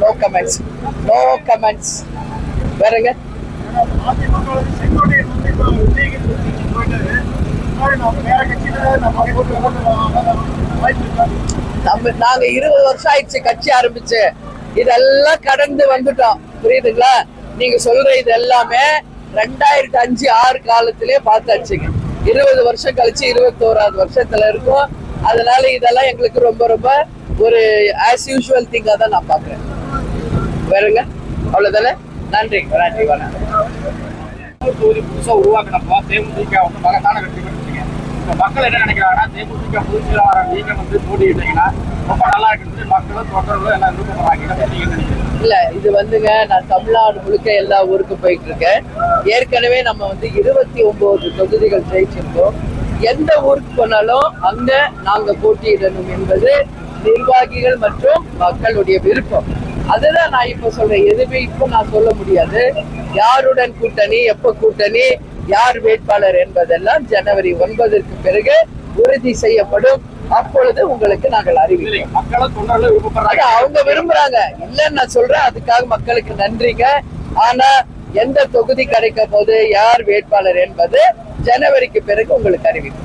No comments no comments வேறங்க நம்ம நாங்க இருபது வருஷம் ஆயிடுச்சு கட்சி ஆரம்பிச்சு. இதெல்லாம் கடந்து வந்துட்டோம். புரியுதுங்களா? நீங்க சொல்ற இது எல்லாமே ரெண்டாயிரத்தி அஞ்சு ஆறு காலத்திலே பார்த்தாச்சுங்க. இருபது வருஷம் கழிச்சு இருபத்தோராது வருஷத்துல இருக்கும். அதனால இதெல்லாம் எங்களுக்கு ரொம்ப ரொம்ப ஒரு ஆஸ் யூஷுவல் திங்கா தான் நான் பாக்குறேன் வேறுங்க? அவ்வளவுதானே? நன்றி. நன்றி வணக்கம் தொகுதி புதுசா உருவாக்கினப்போ தேமுதிக வந்து மகத்தான வெற்றி பெற்றுச்சுங்க. இப்ப மக்கள் என்ன நினைக்கிறாங்கன்னா தேமுதிக பொதுச் செயலாளர் நீங்க வந்து போட்டியிட்டீங்கன்னா ரொம்ப நல்லா இருக்குது மக்களும் தொண்டர்களும் எல்லாம் விருப்பப்படுறாங்க. இல்ல இது வந்துங்க நான் தமிழ்நாடு முழுக்க எல்லா ஊருக்கும் போயிட்டு இருக்கேன். ஏற்கனவே நம்ம வந்து இருபத்தி ஒன்பது தொகுதிகள் ஜெயிச்சிருக்கோம். எந்த ஊருக்கு போனாலும் அங்க நாங்க போட்டியிடணும் என்பது நிர்வாகிகள் மற்றும் மக்களுடைய விருப்பம். அதுதான் நான் இப்ப சொல்றேன். எதுவுமே இப்ப நான் சொல்ல முடியாது. யாருடன் கூட்டணி எப்ப கூட்டணி யார் வேட்பாளர் என்பதெல்லாம் ஜனவரி ஒன்பதற்கு பிறகு உறுதி செய்யப்படும். அப்பொழுது உங்களுக்கு நாங்கள் அறிவிக்கிறோம் மக்களும் அவங்க விரும்புறாங்க. இல்லைன்னு நான் சொல்றேன். அதுக்காக மக்களுக்கு நன்றிங்க. ஆனா எந்த தொகுதி கிடைக்க போது யார் வேட்பாளர் என்பது ஜனவரிக்கு பிறகு உங்களுக்கு அறிவிக்கும்.